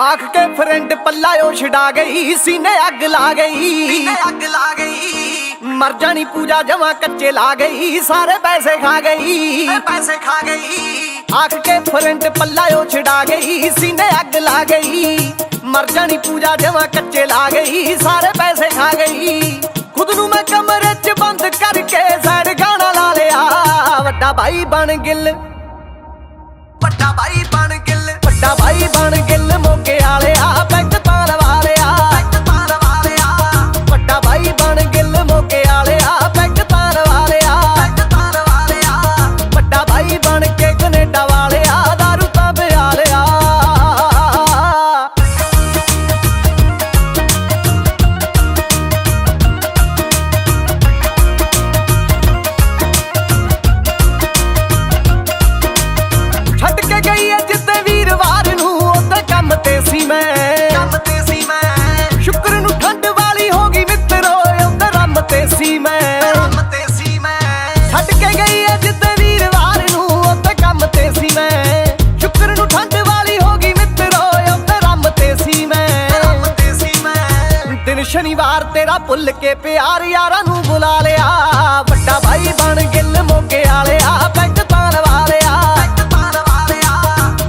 ਆਖ ਕੇ ਫਰੈਂਡ ਪੱਲਾ ਉਹ ਛਡਾ ਗਈ ਸੀਨੇ ਅੱਗ ਲਾ ਗਈ। ਅੱਗ ਲਾ ਗਈ। ਮਰ ਜਾਣੀ ਪੂਜਾ ਜਮਾ ਕੱਚੇ ਲਾ ਗਈ ਸਾਰੇ ਪੈਸੇ ਖਾ ਗਈ। ਪੈਸੇ ਖਾ ਗਈ। ਆਖ ਕੇ ਫਰੈਂਡ ਪੱਲਾ ਉਹ ਛਡਾ ਗਈ ਸੀਨੇ ਅੱਗ ਲਾ ਗਈ। ਮਰ ਜਾਣੀ ਪੂਜਾ ਜਮਾ ਕੱਚੇ ਲਾ ਗਈ ਸਾਰੇ ਪੈਸੇ ਖਾ ਗਈ। ਖੁਦ ਨੂੰ ਮੈਂ ਕਮਰੇ 'ਚ ਬੰਦ ਕਰਕੇ ਸੈਡ ਗਾਣਾ ਲਾ ਲਿਆ। ਵੱਡਾ ਭਾਈ ਬਣ ਗਿੱਲ। ਵੱਡਾ ਭਾਈ ਬਣ ਭਾਈ ਬਣ ਗਿੱਲ ਮੋਗੇ ਵਾਲਿਆ ਪੈਗ ਦਿਨ ਤੇਰਾ ਭੁੱਲ ਕੇ ਪਿਆਰ ਯਾਰਾਂ ਨੂੰ ਬੁਲਾ ਲਿਆ। ਵੱਡਾ ਭਾਈ ਬਣ ਗਿੱਲ ਮੋਗੇ ਵਾਲਿਆ ਪੈਗ ਤਾਂ ਲਵਾ ਲਿਆ।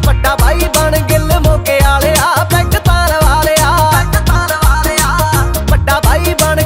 ਵੱਡਾ ਭਾਈ ਬਣ ਗਿੱਲ ਮੋਗੇ ਵਾਲਿਆ ਪੈਗ ਤਾਂ ਲਵਾ ਲਿਆ। ਵੱਡਾ ਭਾਈ ਬਣ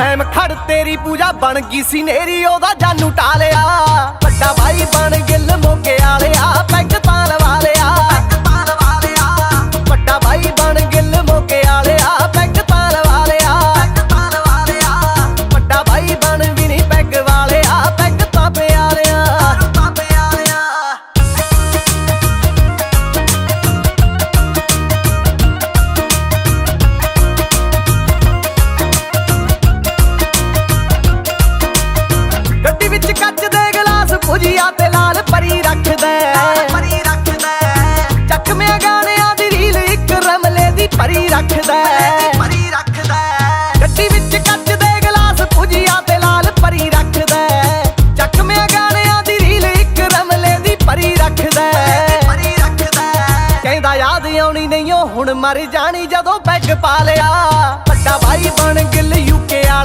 ਸੈਮ ਖੜ ਤੇਰੀ ਪੂਜਾ ਬਣ ਗਈ ਸੀ ਨੇਰੀ, ਉਹਦਾ ਜਾਨੂ ਟਾਲਿਆ ਵੱਡਾ ਭਾਈ ਬਣ ਗਿੱਲ ਯਾਦ ਨਹੀਂ ਉਹ ਹੁਣ ਮਰ ਜਾਣੀ ਜਦੋਂ ਪੈਗ ਪਾ ਲਿਆ। ਵੱਡਾ ਭਾਈ ਬਣ ਗਿੱਲ ਯੂਕੇ ਆ।